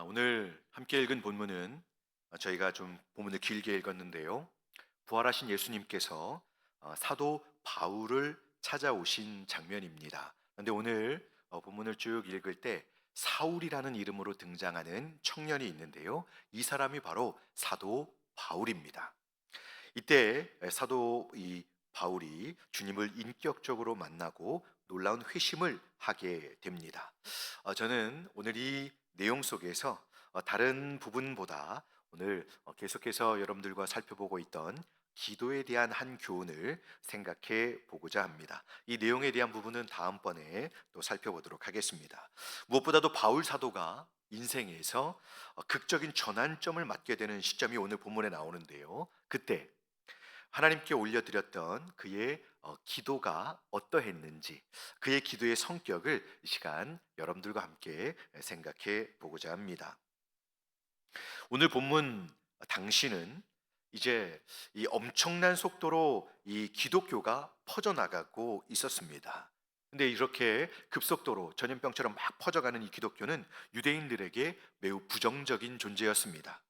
아, 오늘 함께 읽은 본문은 아, 저희가 좀 본문을 길게 읽었는데요. 부활하신 예수님께서 어, 사도 바울을 찾아오신 장면입니다. 그런데 오늘 어, 본문을 쭉 읽을 때 사울이라는 이름으로 등장하는 청년이 있는데요. 이 사람이 바로 사도 바울입니다. 이때 사도 이 바울이 주님을 인격적으로 만나고 놀라운 회심을 하게 됩니다. 어, 저는 오늘 이 내용 속에서 어, 다른 부분보다 오늘 어, 계속해서 여러분들과 살펴보고 있던 기도에 대한 한 교훈을 생각해 보고자 합니다. 이 내용에 대한 부분은 다음번에 또 살펴보도록 하겠습니다. 무엇보다도 바울 사도가 인생에서 어, 극적인 전환점을 맞게 되는 시점이 오늘 본문에 나오는데요. 그때 하나님께 올려드렸던 그의 어, 기도가 어떠했는지 그의 기도의 성격을 이 시간 여러분들과 함께 생각해 보고자 합니다. 오늘 본문 당신은 이제 이 엄청난 속도로 이 기독교가 퍼져나가고 있었습니다. 근데 이렇게 급속도로 전염병처럼 막 퍼져가는 이 기독교는 유대인들에게 매우 부정적인 존재였습니다.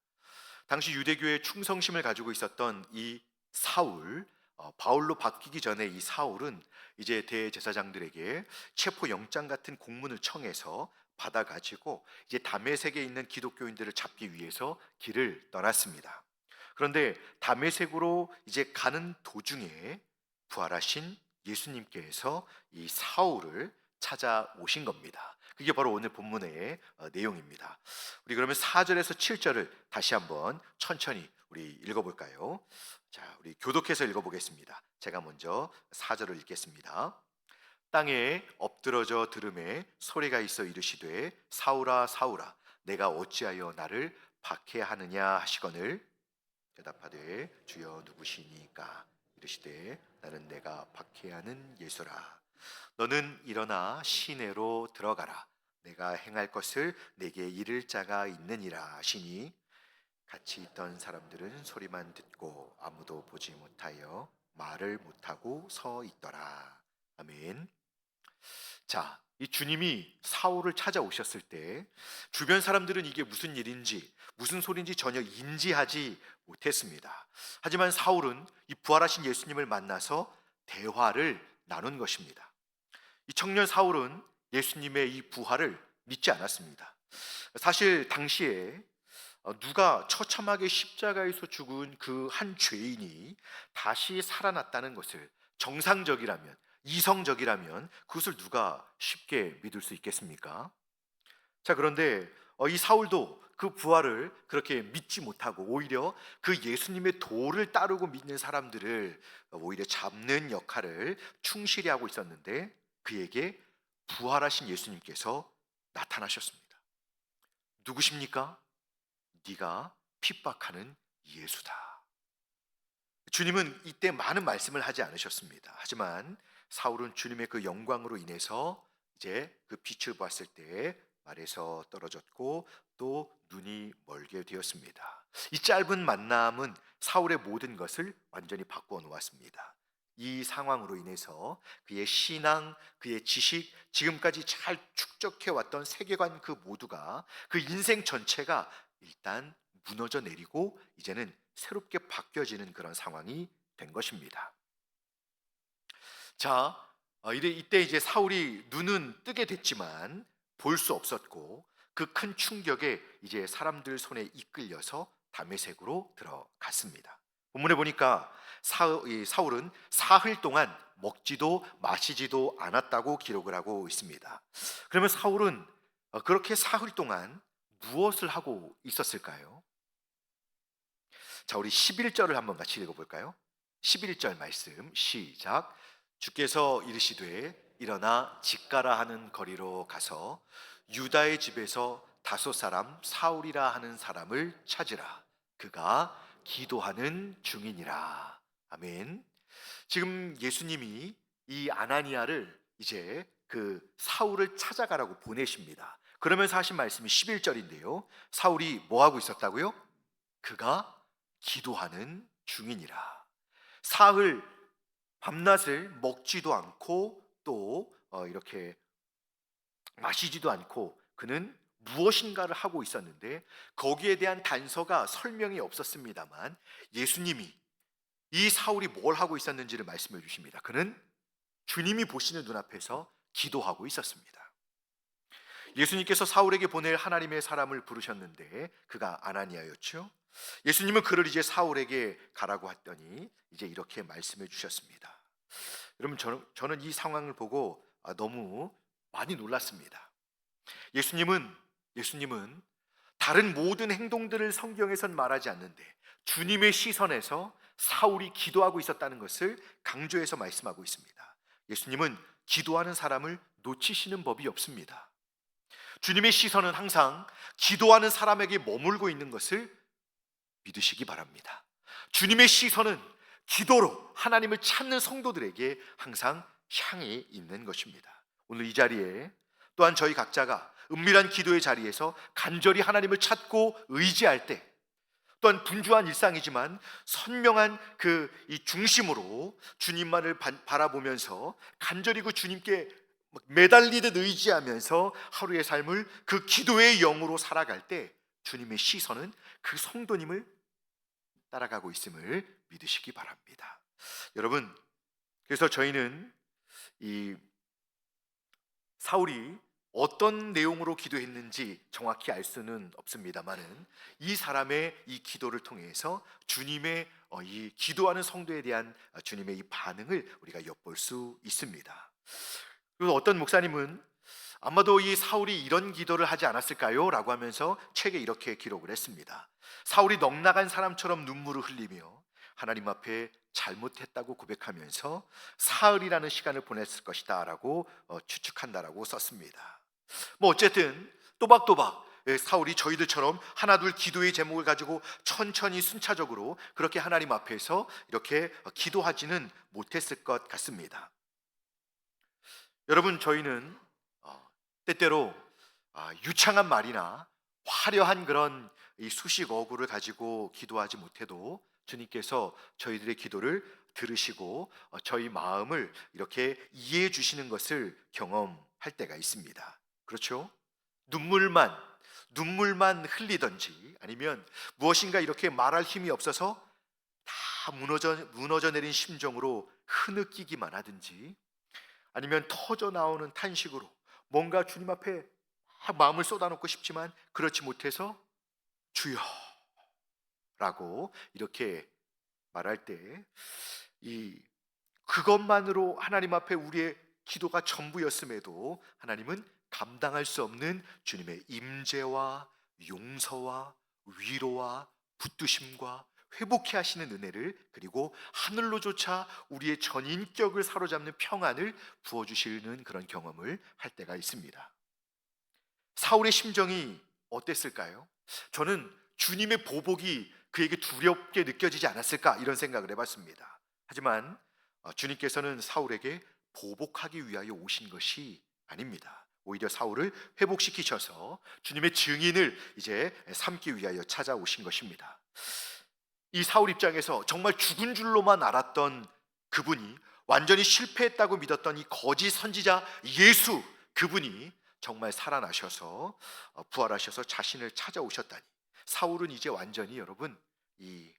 당시 유대교의 충성심을 가지고 있었던 이 사울, 어, 바울로 바뀌기 전에 이 사울은 이제 대제사장들에게 체포 영장 같은 공문을 청해서 받아가지고 이제 담에색에 있는 기독교인들을 잡기 위해서 길을 떠났습니다. 그런데 담에색으로 이제 가는 도중에 부활하신 예수님께서 이 사울을 찾아오신 겁니다. 그게 바로 오늘 본문의 어, 내용입니다. 우리 그러면 4절에서 7절을 다시 한번 천천히 우리 읽어볼까요? 자, 우리 교독해서 읽어보겠습니다. 제가 먼저 4절을 읽겠습니다. 땅에 엎드러져 들음에 소리가 있어 이르시되 사울아 사울아 내가 어찌하여 나를 박해하느냐 하시거늘 대답하되 주여 누구시니까 이르시되 나는 내가 박해하는 예수라 너는 일어나 시내로 들어가라 내가 행할 것을 내게 이를 자가 있느니라 하시니 같이 있던 사람들은 소리만 듣고 아무도 보지 못하여 말을 못하고 서 있더라 아멘 자, 이 주님이 사울을 찾아오셨을 때 주변 사람들은 이게 무슨 일인지 무슨 소리인지 전혀 인지하지 못했습니다. 하지만 사울은 이 부활하신 예수님을 만나서 대화를 나눈 것입니다. 이 청년 사울은 예수님의 이 부활을 믿지 않았습니다. 사실 당시에 어, 누가 처참하게 십자가에서 죽은 그 한 죄인이 다시 살아났다는 것을 정상적이라면 이성적이라면 그것을 누가 쉽게 믿을 수 있겠습니까? 자, 그런데 어, 이 사울도 그 부활을 그렇게 믿지 못하고 오히려 그 예수님의 도를 따르고 믿는 사람들을 오히려 잡는 역할을 충실히 하고 있었는데 그에게 부활하신 예수님께서 나타나셨습니다. 누구십니까? 네가 핍박하는 예수다. 주님은 이때 많은 말씀을 하지 않으셨습니다. 하지만 사울은 주님의 그 영광으로 인해서 이제 그 빛을 봤을 때 말에서 떨어졌고 또 눈이 멀게 되었습니다. 이 짧은 만남은 사울의 모든 것을 완전히 바꾸어 놓았습니다. 이 상황으로 인해서 그의 신앙, 그의 지식, 지금까지 잘 축적해 왔던 세계관 그 모두가 그 인생 전체가 일단 무너져 내리고 이제는 새롭게 바뀌어지는 그런 상황이 된 것입니다. 자, 어, 이때 이제 사울이 눈은 뜨게 됐지만 볼 수 없었고 그 큰 충격에 이제 사람들 손에 이끌려서 담에색으로 들어갔습니다. 본문에 보니까 사, 사울은 사흘 동안 먹지도 마시지도 않았다고 기록을 하고 있습니다. 그러면 사울은 어, 그렇게 사흘 동안 무엇을 하고 있었을까요? 자, 우리 11절을 한번 같이 읽어볼까요? 11절 말씀 시작. 주께서 이르시되 일어나 직가라 하는 거리로 가서 유다의 집에서 다섯 사람 사울이라 하는 사람을 찾으라 그가 기도하는 중이니라 아멘 지금 예수님이 이 아나니아를 이제 그 사울을 찾아가라고 보내십니다 그러면서 하신 말씀이 11절인데요 사울이 뭐 하고 있었다고요? 그가 기도하는 중이니라 사흘 밤낮을 먹지도 않고 또 어, 이렇게 마시지도 않고 그는 무엇인가를 하고 있었는데 거기에 대한 단서가 설명이 없었습니다만 예수님이 이 사울이 뭘 하고 있었는지를 말씀해 주십니다. 그는 주님이 보시는 눈앞에서 기도하고 있었습니다. 예수님께서 사울에게 보낼 하나님의 사람을 부르셨는데 그가 아나니아였죠. 예수님은 그를 이제 사울에게 가라고 했더니 이제 이렇게 말씀해 주셨습니다. 여러분 저는, 저는 이 상황을 보고 아, 너무 많이 놀랐습니다. 예수님은 예수님은 다른 모든 행동들을 성경에선 말하지 않는데 주님의 시선에서 사울이 기도하고 있었다는 것을 강조해서 말씀하고 있습니다. 예수님은 기도하는 사람을 놓치시는 법이 없습니다. 주님의 시선은 항상 기도하는 사람에게 머물고 있는 것을 믿으시기 바랍니다. 주님의 시선은 기도로 하나님을 찾는 성도들에게 항상 향해 있는 것입니다. 오늘 이 자리에 또한 저희 각자가 은밀한 기도의 자리에서 간절히 하나님을 찾고 의지할 때 또한 분주한 일상이지만 선명한 그 이 중심으로 주님만을 바, 바라보면서 간절히 그 주님께 매달리듯 의지하면서 하루의 삶을 그 기도의 영으로 살아갈 때 주님의 시선은 그 성도님을 따라가고 있음을 믿으시기 바랍니다. 여러분, 그래서 저희는 이 사울이 어떤 내용으로 기도했는지 정확히 알 수는 없습니다만은 이 사람의 이 기도를 통해서 주님의 어, 이 기도하는 성도에 대한 주님의 이 반응을 우리가 엿볼 수 있습니다. 그리고 어떤 목사님은 아마도 이 사울이 이런 기도를 하지 않았을까요? 라고 하면서 책에 이렇게 기록을 했습니다. 사울이 넉나간 사람처럼 눈물을 흘리며 하나님 앞에 잘못했다고 고백하면서 사흘이라는 시간을 보냈을 것이다 라고 어, 추측한다라고 썼습니다. 뭐 어쨌든 또박또박 예, 사울이 저희들처럼 하나둘 기도의 제목을 가지고 천천히 순차적으로 그렇게 하나님 앞에서 이렇게 기도하지는 못했을 것 같습니다. 여러분 저희는 어, 때때로 아, 유창한 말이나 화려한 그런 이 수식 어구를 가지고 기도하지 못해도 주님께서 저희들의 기도를 들으시고 어, 저희 마음을 이렇게 이해해 주시는 것을 경험할 때가 있습니다. 그렇죠? 눈물만 눈물만 흘리던지 아니면 무엇인가 이렇게 말할 힘이 없어서 다 무너져 무너져 내린 심정으로 흐느끼기만 하든지 아니면 터져 나오는 탄식으로 뭔가 주님 앞에 마음을 쏟아놓고 싶지만 그렇지 못해서 주여 라고 이렇게 말할 때 이 그것만으로 하나님 앞에 우리의 기도가 전부였음에도 하나님은 감당할 수 없는 주님의 임재와 용서와 위로와 붙드심과 회복해 하시는 은혜를 그리고 하늘로조차 우리의 전인격을 사로잡는 평안을 부어 주시는 그런 경험을 할 때가 있습니다. 사울의 심정이 어땠을까요? 저는 주님의 보복이 그에게 두렵게 느껴지지 않았을까 이런 생각을 해봤습니다. 하지만 어, 주님께서는 사울에게 보복하기 위하여 오신 것이 아닙니다. 오히려 사울을 회복시키셔서 주님의 증인을 이제 삼기 위하여 찾아오신 것입니다. 이 사울 입장에서 정말 죽은 줄로만 알았던 그분이 완전히 실패했다고 믿었던 이 거짓 선지자 예수 그분이 정말 살아나셔서 어, 부활하셔서 자신을 찾아오셨다니 사울은 이제 완전히 여러분 이,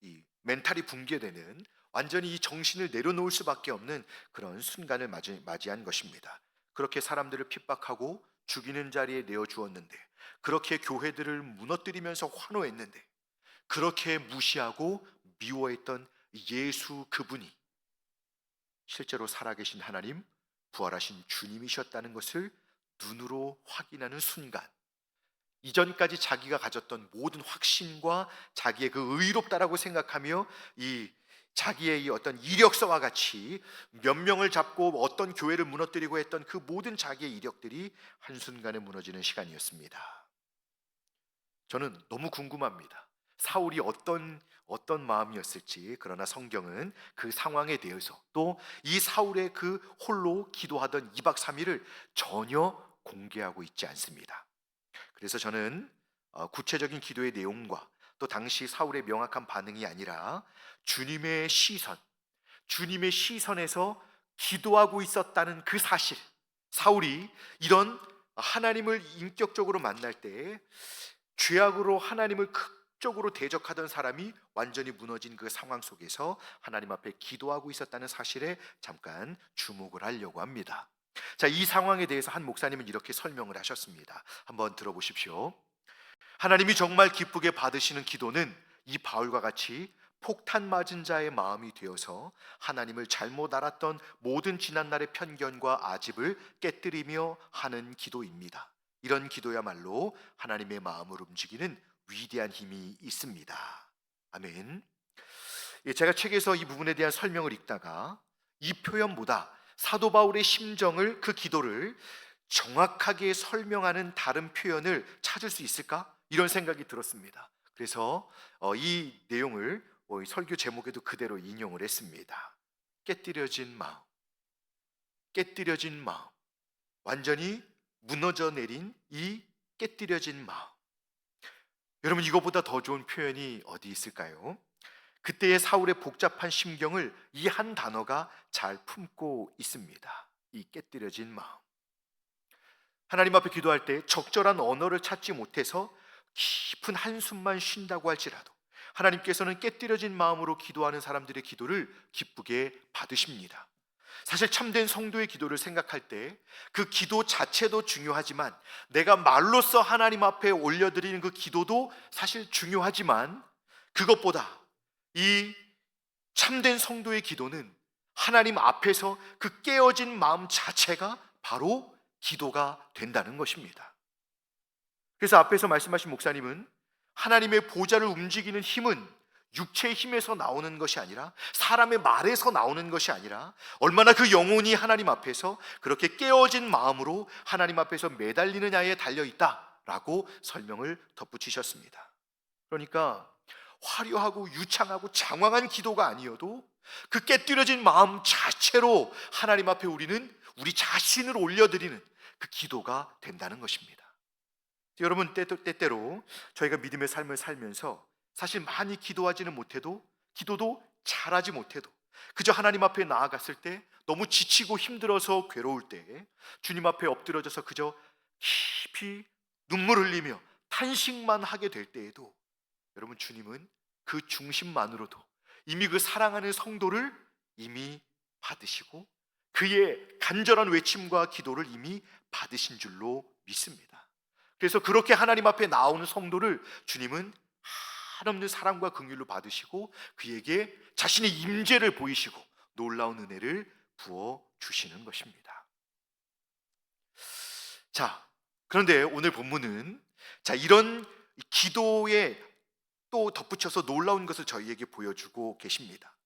이 멘탈이 붕괴되는 완전히 이 정신을 내려놓을 수밖에 없는 그런 순간을 맞이, 맞이한 것입니다. 그렇게 사람들을 핍박하고 죽이는 자리에 내어 주었는데 그렇게 교회들을 무너뜨리면서 환호했는데 그렇게 무시하고 미워했던 예수 그분이 실제로 살아계신 하나님 부활하신 주님이셨다는 것을 눈으로 확인하는 순간 이전까지 자기가 가졌던 모든 확신과 자기의 그 의롭다라고 생각하며 이 자기의 이 어떤 이력서와 같이 몇 명을 잡고 어떤 교회를 무너뜨리고 했던 그 모든 자기의 이력들이 한순간에 무너지는 시간이었습니다. 저는 너무 궁금합니다. 사울이 어떤 어떤 마음이었을지 그러나 성경은 그 상황에 대해서 또 이 사울의 그 홀로 기도하던 2박 3일을 전혀 공개하고 있지 않습니다. 그래서 저는 어, 구체적인 기도의 내용과 또 당시 사울의 명확한 반응이 아니라 주님의 시선, 주님의 시선에서 기도하고 있었다는 그 사실, 사울이 이런 하나님을 인격적으로 만날 때 죄악으로 하나님을 극 적으로 대적하던 사람이 완전히 무너진 그 상황 속에서 하나님 앞에 기도하고 있었다는 사실에 잠깐 주목을 하려고 합니다. 자, 이 상황에 대해서 한 목사님은 이렇게 설명을 하셨습니다. 한번 들어보십시오. 하나님이 정말 기쁘게 받으시는 기도는 이 바울과 같이 폭탄 맞은 자의 마음이 되어서 하나님을 잘못 알았던 모든 지난날의 편견과 아집을 깨뜨리며 하는 기도입니다. 이런 기도야말로 하나님의 마음을 움직이는 위대한 힘이 있습니다. 아멘. 예, 제가 책에서 이 부분에 대한 설명을 읽다가 이 표현보다 사도 바울의 심정을 그 기도를 정확하게 설명하는 다른 표현을 찾을 수 있을까? 이런 생각이 들었습니다. 그래서 어, 이 내용을 어, 이 설교 제목에도 그대로 인용을 했습니다. 깨뜨려진 마음, 깨뜨려진 마음, 완전히 무너져 내린 이 깨뜨려진 마음. 여러분 이거보다 더 좋은 표현이 어디 있을까요? 그때의 사울의 복잡한 심경을 이 한 단어가 잘 품고 있습니다. 이 깨뜨려진 마음. 하나님 앞에 기도할 때 적절한 언어를 찾지 못해서 깊은 한숨만 쉰다고 할지라도 하나님께서는 깨뜨려진 마음으로 기도하는 사람들의 기도를 기쁘게 받으십니다. 사실 참된 성도의 기도를 생각할 때 그 기도 자체도 중요하지만 내가 말로써 하나님 앞에 올려드리는 그 기도도 사실 중요하지만 그것보다 이 참된 성도의 기도는 하나님 앞에서 그 깨어진 마음 자체가 바로 기도가 된다는 것입니다. 그래서 앞에서 말씀하신 목사님은 하나님의 보좌를 움직이는 힘은 육체의 힘에서 나오는 것이 아니라 사람의 말에서 나오는 것이 아니라 얼마나 그 영혼이 하나님 앞에서 그렇게 깨어진 마음으로 하나님 앞에서 매달리느냐에 달려 있다라고 설명을 덧붙이셨습니다. 그러니까 화려하고 유창하고 장황한 기도가 아니어도 그 깨뜨려진 마음 자체로 하나님 앞에 우리는 우리 자신을 올려드리는 그 기도가 된다는 것입니다. 여러분 때때로 저희가 믿음의 삶을 살면서 사실 많이 기도하지는 못해도 기도도 잘하지 못해도 그저 하나님 앞에 나아갔을 때 너무 지치고 힘들어서 괴로울 때 주님 앞에 엎드려져서 그저 깊이 눈물 흘리며 탄식만 하게 될 때에도 여러분 주님은 그 중심만으로도 이미 그 사랑하는 성도를 이미 받으시고 그의 간절한 외침과 기도를 이미 받으신 줄로 믿습니다. 그래서 그렇게 하나님 앞에 나오는 성도를 주님은 한없는 사랑과 긍휼로 받으시고 그에게 자신의 임재를 보이시고 놀라운 은혜를 부어 주시는 것입니다. 자, 그런데 오늘 본문은 자, 이런 기도에 또 덧붙여서 놀라운 것을 저희에게 보여주고 계십니다.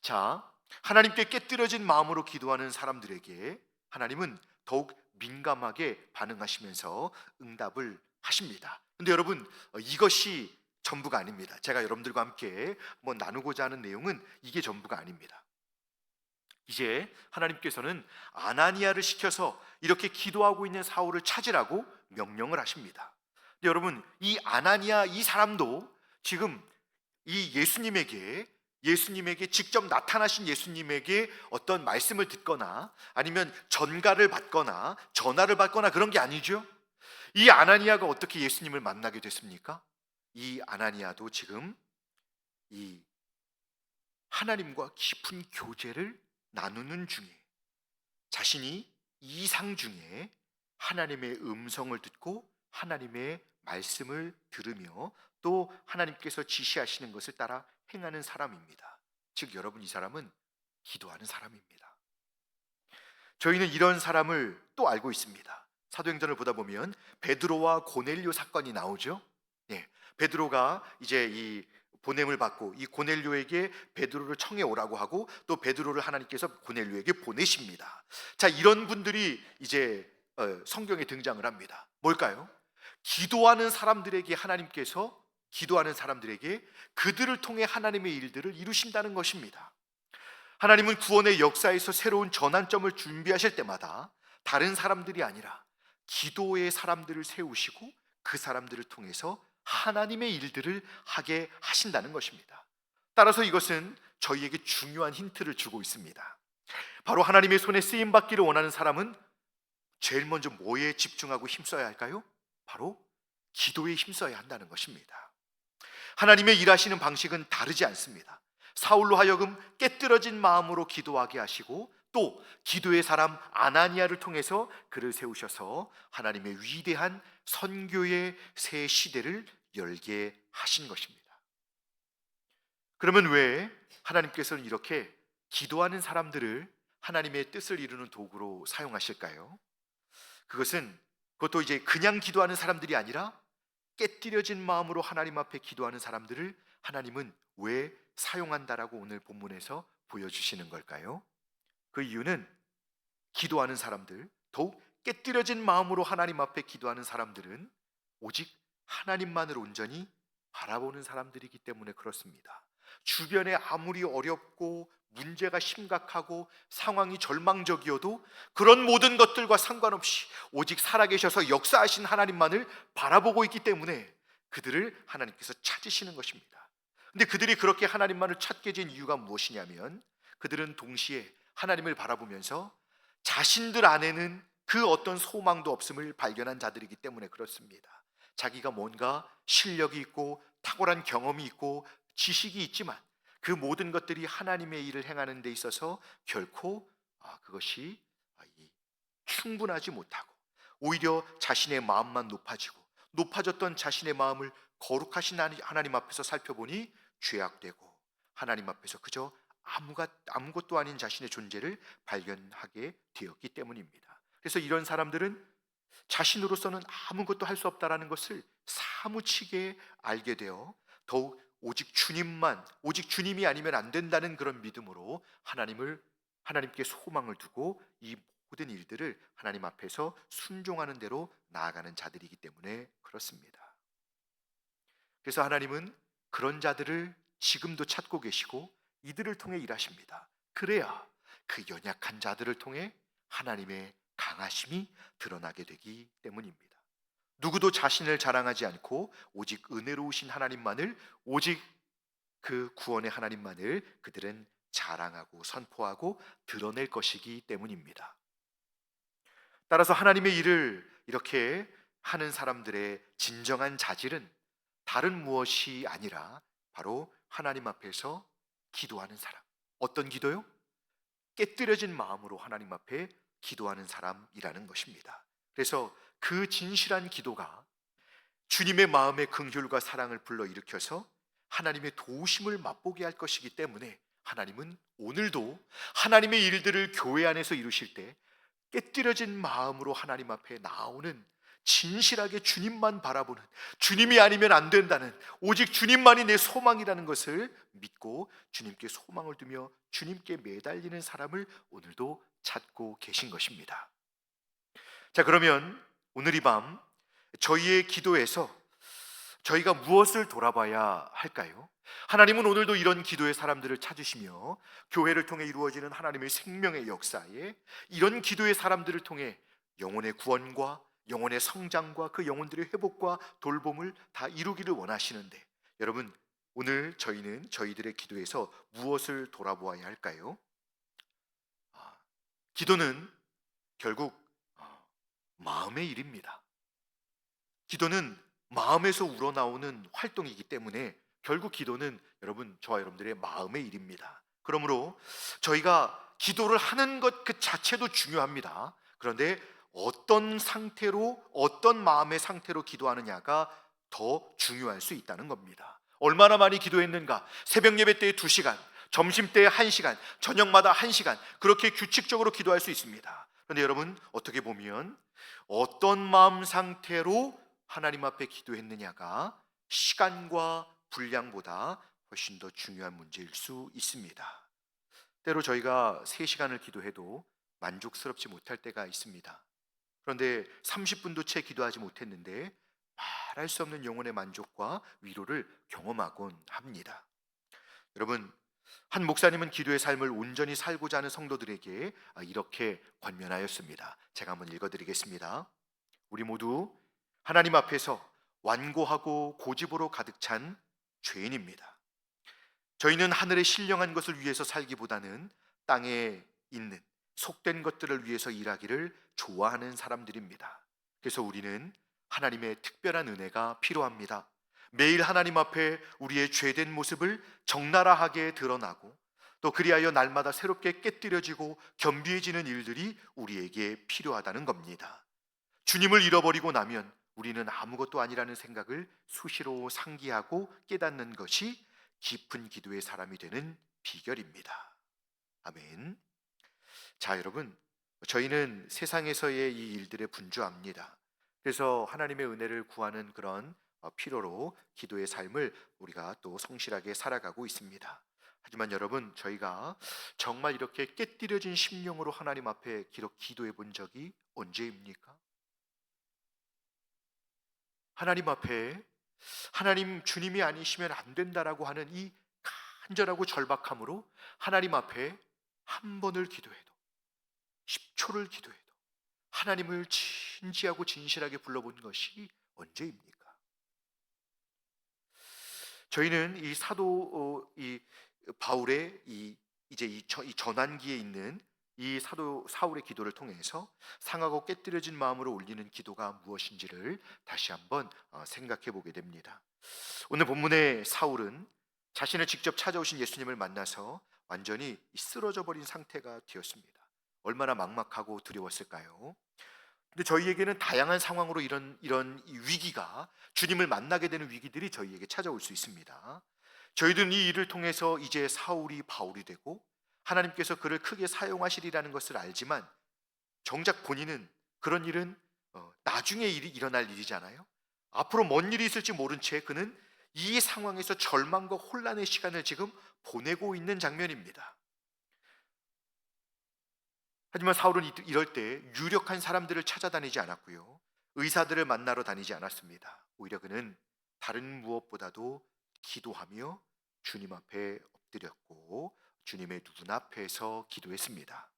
자, 하나님께 깨뜨려진 마음으로 기도하는 사람들에게 하나님은 더욱 민감하게 반응하시면서 응답을 하십니다. 근데 여러분, 어, 이것이 전부가 아닙니다. 제가 여러분들과 함께 뭐 나누고자 하는 내용은 이게 전부가 아닙니다. 이제 하나님께서는 아나니아를 시켜서 이렇게 기도하고 있는 사울을 찾으라고 명령을 하십니다. 여러분, 이 아나니아 이 사람도 지금 이 예수님에게 예수님에게 직접 나타나신 예수님에게 어떤 말씀을 듣거나 아니면 전가를 받거나 전화를 받거나 그런 게 아니죠. 이 아나니아가 어떻게 예수님을 만나게 됐습니까? 이 아나니아도 지금 이 하나님과 깊은 교제를 나누는 중에 자신이 이상 중에 하나님의 음성을 듣고 하나님의 말씀을 들으며 또 하나님께서 지시하시는 것을 따라 행하는 사람입니다. 즉 여러분 이 사람은 기도하는 사람입니다. 저희는 이런 사람을 또 알고 있습니다. 사도행전을 보다 보면 베드로와 고넬료 사건이 나오죠. 예. 베드로가 이제 이 보냄을 받고 이 고넬료에게 베드로를 청해 오라고 하고 또 베드로를 하나님께서 고넬료에게 보내십니다. 자, 이런 분들이 이제 어, 성경에 등장을 합니다. 뭘까요? 기도하는 사람들에게 하나님께서 기도하는 사람들에게 그들을 통해 하나님의 일들을 이루신다는 것입니다. 하나님은 구원의 역사에서 새로운 전환점을 준비하실 때마다 다른 사람들이 아니라 기도의 사람들을 세우시고 그 사람들을 통해서 하나님의 일들을 하게 하신다는 것입니다. 따라서 이것은 저희에게 중요한 힌트를 주고 있습니다. 바로 하나님의 손에 쓰임 받기를 원하는 사람은 제일 먼저 뭐에 집중하고 힘써야 할까요? 바로 기도에 힘써야 한다는 것입니다. 하나님의 일하시는 방식은 다르지 않습니다. 사울로 하여금 깨뜨려진 마음으로 기도하게 하시고 또 기도의 사람 아나니아를 통해서 그를 세우셔서 하나님의 위대한 선교의 새 시대를 열게 하신 것입니다. 그러면 왜 하나님께서는 이렇게 기도하는 사람들을 하나님의 뜻을 이루는 도구로 사용하실까요? 그것은 그것도 이제 그냥 기도하는 사람들이 아니라 깨뜨려진 마음으로 하나님 앞에 기도하는 사람들을 하나님은 왜 사용한다라고 오늘 본문에서 보여주시는 걸까요? 그 이유는 기도하는 사람들, 더욱 깨뜨려진 마음으로 하나님 앞에 기도하는 사람들은 오직 하나님만을 온전히 바라보는 사람들이기 때문에 그렇습니다. 주변에 아무리 어렵고 문제가 심각하고 상황이 절망적이어도 그런 모든 것들과 상관없이 오직 살아계셔서 역사하신 하나님만을 바라보고 있기 때문에 그들을 하나님께서 찾으시는 것입니다. 근데 그들이 그렇게 하나님만을 찾게 된 이유가 무엇이냐면 그들은 동시에 하나님을 바라보면서 자신들 안에는 그 어떤 소망도 없음을 발견한 자들이기 때문에 그렇습니다. 자기가 뭔가 실력이 있고 탁월한 경험이 있고 지식이 있지만 그 모든 것들이 하나님의 일을 행하는 데 있어서 결코 아, 그것이 충분하지 못하고 오히려 자신의 마음만 높아지고 높아졌던 자신의 마음을 거룩하신 하나님 앞에서 살펴보니 죄악되고 하나님 앞에서 그저 아무가, 아무것도 아닌 자신의 존재를 발견하게 되었기 때문입니다. 그래서 이런 사람들은 자신으로서는 아무것도 할 수 없다라는 것을 사무치게 알게 되어 더욱 오직 주님만 오직 주님이 아니면 안 된다는 그런 믿음으로 하나님을 하나님께 소망을 두고 이 모든 일들을 하나님 앞에서 순종하는 대로 나아가는 자들이기 때문에 그렇습니다. 그래서 하나님은 그런 자들을 지금도 찾고 계시고 이들을 통해 일하십니다. 그래야 그 연약한 자들을 통해 하나님의 강하심이 드러나게 되기 때문입니다. 누구도 자신을 자랑하지 않고 오직 은혜로우신 하나님만을 오직 그 구원의 하나님만을 그들은 자랑하고 선포하고 드러낼 것이기 때문입니다. 따라서 하나님의 일을 이렇게 하는 사람들의 진정한 자질은 다른 무엇이 아니라 바로 하나님 앞에서 기도하는 사람. 어떤 기도요? 깨뜨려진 마음으로 하나님 앞에 기도하는 사람이라는 것입니다. 그래서 그 진실한 기도가 주님의 마음의 긍휼과 사랑을 불러 일으켜서 하나님의 도우심을 맛보게 할 것이기 때문에 하나님은 오늘도 하나님의 일들을 교회 안에서 이루실 때 깨뜨려진 마음으로 하나님 앞에 나오는 진실하게 주님만 바라보는 주님이 아니면 안 된다는 오직 주님만이 내 소망이라는 것을 믿고 주님께 소망을 두며 주님께 매달리는 사람을 오늘도 찾고 계신 것입니다. 자, 그러면 오늘 이 밤 저희의 기도에서 저희가 무엇을 돌아봐야 할까요? 하나님은 오늘도 이런 기도의 사람들을 찾으시며 교회를 통해 이루어지는 하나님의 생명의 역사에 이런 기도의 사람들을 통해 영혼의 구원과 영혼의 성장과 그 영혼들의 회복과 돌봄을 다 이루기를 원하시는데 여러분 오늘 저희는 저희들의 기도에서 무엇을 돌아보아야 할까요? 아, 기도는 결국 아, 마음의 일입니다. 기도는 마음에서 우러나오는 활동이기 때문에 결국 기도는 여러분 저와 여러분들의 마음의 일입니다. 그러므로 저희가 기도를 하는 것 그 자체도 중요합니다. 그런데 어떤 상태로 어떤 마음의 상태로 기도하느냐가 더 중요할 수 있다는 겁니다. 얼마나 많이 기도했는가? 새벽 예배 때에 2시간, 점심 때에 1시간, 저녁마다 1시간 그렇게 규칙적으로 기도할 수 있습니다. 그런데 여러분 어떻게 보면 어떤 마음 상태로 하나님 앞에 기도했느냐가 시간과 분량보다 훨씬 더 중요한 문제일 수 있습니다. 때로 저희가 3시간을 기도해도 만족스럽지 못할 때가 있습니다. 그런데 30분도 채 기도하지 못했는데 말할 수 없는 영혼의 만족과 위로를 경험하곤 합니다. 여러분, 한 목사님은 기도의 삶을 온전히 살고자 하는 성도들에게 이렇게 권면하였습니다. 제가 한번 읽어드리겠습니다. 우리 모두 하나님 앞에서 완고하고 고집으로 가득 찬 죄인입니다. 저희는 하늘의 신령한 것을 위해서 살기보다는 땅에 있는 속된 것들을 위해서 일하기를 좋아하는 사람들입니다. 그래서 우리는 하나님의 특별한 은혜가 필요합니다. 매일 하나님 앞에 우리의 죄된 모습을 적나라하게 드러나고 또 그리하여 날마다 새롭게 깨뜨려지고 겸비해지는 일들이 우리에게 필요하다는 겁니다. 주님을 잃어버리고 나면 우리는 아무것도 아니라는 생각을 수시로 상기하고 깨닫는 것이 깊은 기도의 사람이 되는 비결입니다. 아멘. 자, 여러분. 저희는 세상에서의 이 일들에 분주합니다. 그래서 하나님의 은혜를 구하는 그런 어, 필요로 기도의 삶을 우리가 또 성실하게 살아가고 있습니다. 하지만 여러분, 저희가 정말 이렇게 깨뜨려진 심령으로 하나님 앞에 기도, 기도해 본 적이 언제입니까? 하나님 앞에 하나님 주님이 아니시면 안 된다라고 하는 이 간절하고 절박함으로 하나님 앞에 한 번을 기도해도 10초를 기도해도 하나님을 진지하고 진실하게 불러본 것이 언제입니까? 저희는 이 사도 어, 이 바울의 이 이제 이, 전환기에 있는 이 사도 사울의 기도를 통해서 상하고 깨뜨려진 마음으로 올리는 기도가 무엇인지를 다시 한번 어, 생각해 보게 됩니다. 오늘 본문의 사울은 자신을 직접 찾아오신 예수님을 만나서 완전히 이 쓰러져 버린 상태가 되었습니다. 얼마나 막막하고 두려웠을까요? 근데 저희에게는 다양한 상황으로 이런 이런 이 위기가 주님을 만나게 되는 위기들이 저희에게 찾아올 수 있습니다. 저희들은 이 일을 통해서 이제 사울이 바울이 되고 하나님께서 그를 크게 사용하시리라는 것을 알지만 정작 본인은 그런 일은 어, 나중에 일이 일어날 일이잖아요. 앞으로 뭔 일이 있을지 모른 채 그는 이 상황에서 절망과 혼란의 시간을 지금 보내고 있는 장면입니다. 하지만 사울은 이- 이럴 때 유력한 사람들을 찾아다니지 않았고요. 의사들을 만나러 다니지 않았습니다. 오히려 그는 다른 무엇보다도 기도하며 주님 앞에 엎드렸고 주님의 눈앞에서 기도했습니다.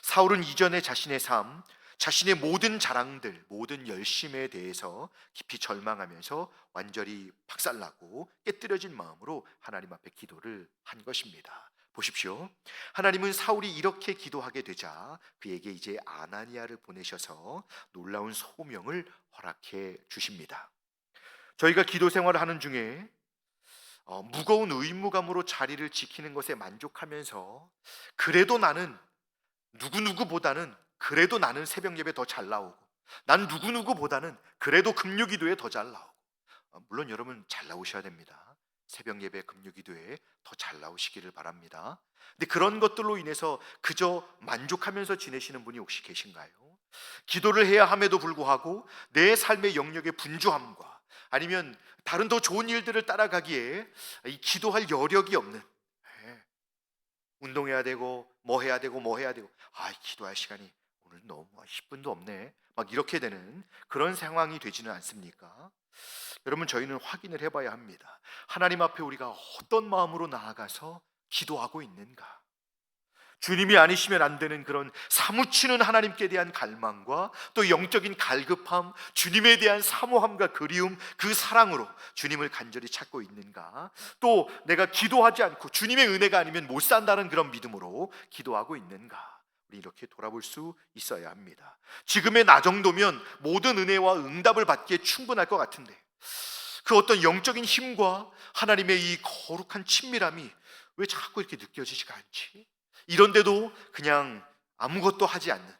사울은 이전에 자신의 삶, 자신의 모든 자랑들, 모든 열심에 대해서 깊이 절망하면서 완전히 박살나고 깨뜨려진 마음으로 하나님 앞에 기도를 한 것입니다. 보십시오. 하나님은 사울이 이렇게 기도하게 되자 그에게 이제 아나니아를 보내셔서 놀라운 소명을 허락해 주십니다. 저희가 기도 생활을 하는 중에 어, 무거운 의무감으로 자리를 지키는 것에 만족하면서 그래도 나는 누구누구보다는 그래도 나는 새벽 예배 더 잘 나오고 난 누구누구보다는 그래도 금요 기도에 더 잘 나오고 어, 물론 여러분 잘 나오셔야 됩니다. 새벽 예배 금요 기도에 더 잘 나오시기를 바랍니다. 근데 그런 것들로 인해서 그저 만족하면서 지내시는 분이 혹시 계신가요? 기도를 해야 함에도 불구하고 내 삶의 영역의 분주함과 아니면 다른 더 좋은 일들을 따라가기에 이 기도할 여력이 없는 예. 운동해야 되고 뭐 해야 되고 뭐 해야 되고 아 기도할 시간이 오늘 너무 10분도 없네 막 이렇게 되는 그런 상황이 되지는 않습니까? 여러분 저희는 확인을 해봐야 합니다. 하나님 앞에 우리가 어떤 마음으로 나아가서 기도하고 있는가? 주님이 아니시면 안 되는 그런 사무치는 하나님께 대한 갈망과 또 영적인 갈급함, 주님에 대한 사모함과 그리움, 그 사랑으로 주님을 간절히 찾고 있는가? 또 내가 기도하지 않고 주님의 은혜가 아니면 못 산다는 그런 믿음으로 기도하고 있는가? 우리 이렇게 돌아볼 수 있어야 합니다. 지금의 나 정도면 모든 은혜와 응답을 받기에 충분할 것 같은데 그 어떤 영적인 힘과 하나님의 이 거룩한 친밀함이 왜 자꾸 이렇게 느껴지지가 않지? 이런데도 그냥 아무것도 하지 않는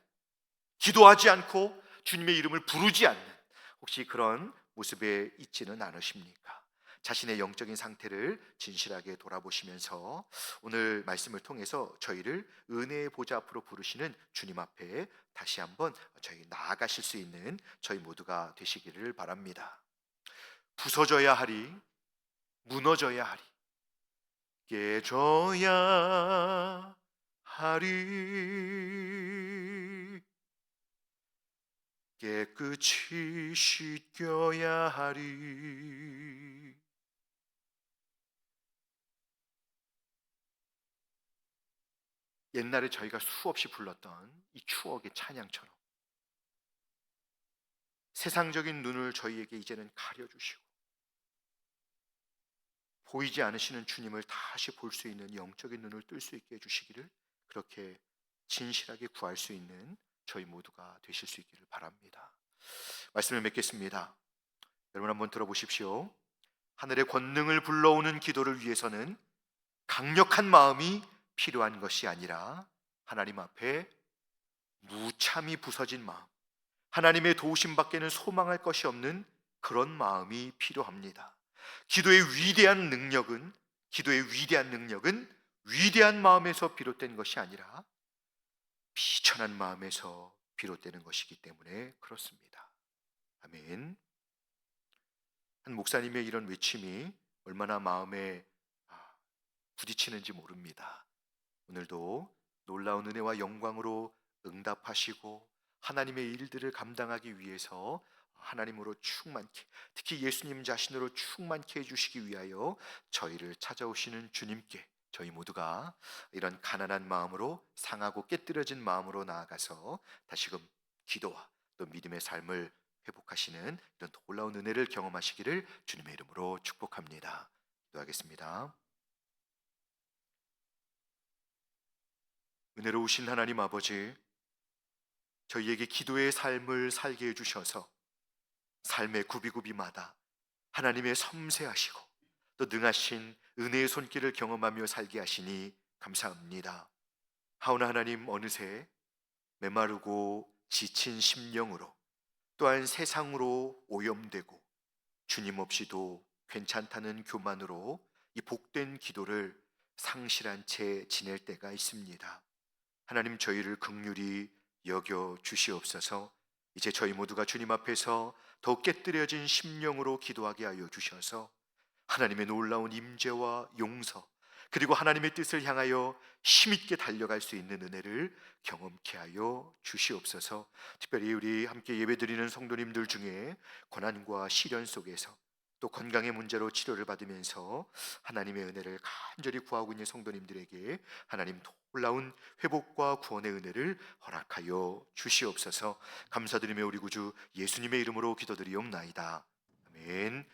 기도하지 않고 주님의 이름을 부르지 않는 혹시 그런 모습에 있지는 않으십니까? 자신의 영적인 상태를 진실하게 돌아보시면서 오늘 말씀을 통해서 저희를 은혜의 보좌 앞으로 부르시는 주님 앞에 다시 한번 저희 나아가실 수 있는 저희 모두가 되시기를 바랍니다. 부서져야 하리, 무너져야 하리, 깨져야 하리 깨끗이 씻겨야 하리 옛날에 저희가 수없이 불렀던 이 추억의 찬양처럼 세상적인 눈을 저희에게 이제는 가려주시고 보이지 않으시는 주님을 다시 볼 수 있는 영적인 눈을 뜰 수 있게 해주시기를 그렇게 진실하게 구할 수 있는 저희 모두가 되실 수 있기를 바랍니다. 말씀을 맺겠습니다. 여러분 한번 들어보십시오. 하늘의 권능을 불러오는 기도를 위해서는 강력한 마음이 필요한 것이 아니라 하나님 앞에 무참히 부서진 마음, 하나님의 도우심 밖에는 소망할 것이 없는 그런 마음이 필요합니다. 기도의 위대한 능력은 기도의 위대한 능력은 위대한 마음에서 비롯된 것이 아니라 비천한 마음에서 비롯되는 것이기 때문에 그렇습니다. 아멘. 한 목사님의 이런 외침이 얼마나 마음에 아, 부딪히는지 모릅니다. 오늘도 놀라운 은혜와 영광으로 응답하시고 하나님의 일들을 감당하기 위해서 하나님으로 충만케 특히 예수님 자신으로 충만케 해주시기 위하여 저희를 찾아오시는 주님께 저희 모두가 이런 가난한 마음으로 상하고 깨뜨려진 마음으로 나아가서 다시금 기도와 또 믿음의 삶을 회복하시는 이런 놀라운 은혜를 경험하시기를 주님의 이름으로 축복합니다. 기도하겠습니다. 은혜로우신 하나님 아버지, 저희에게 기도의 삶을 살게 해주셔서 삶의 구비구비마다 하나님의 섬세하시고 또 능하신 은혜의 손길을 경험하며 살게 하시니 감사합니다. 하오나 하나님 어느새 메마르고 지친 심령으로 또한 세상으로 오염되고 주님 없이도 괜찮다는 교만으로 이 복된 기도를 상실한 채 지낼 때가 있습니다. 하나님 저희를 극률이 여겨 주시옵소서. 이제 저희 모두가 주님 앞에서 더 깨뜨려진 심령으로 기도하게 하여 주셔서 하나님의 놀라운 임재와 용서 그리고 하나님의 뜻을 향하여 힘있게 달려갈 수 있는 은혜를 경험케 하여 주시옵소서. 특별히 우리 함께 예배드리는 성도님들 중에 고난과 시련 속에서 또 건강의 문제로 치료를 받으면서 하나님의 은혜를 간절히 구하고 있는 성도님들에게 하나님 놀라운 회복과 구원의 은혜를 허락하여 주시옵소서. 감사드리며 우리 구주 예수님의 이름으로 기도드리옵나이다. 아멘.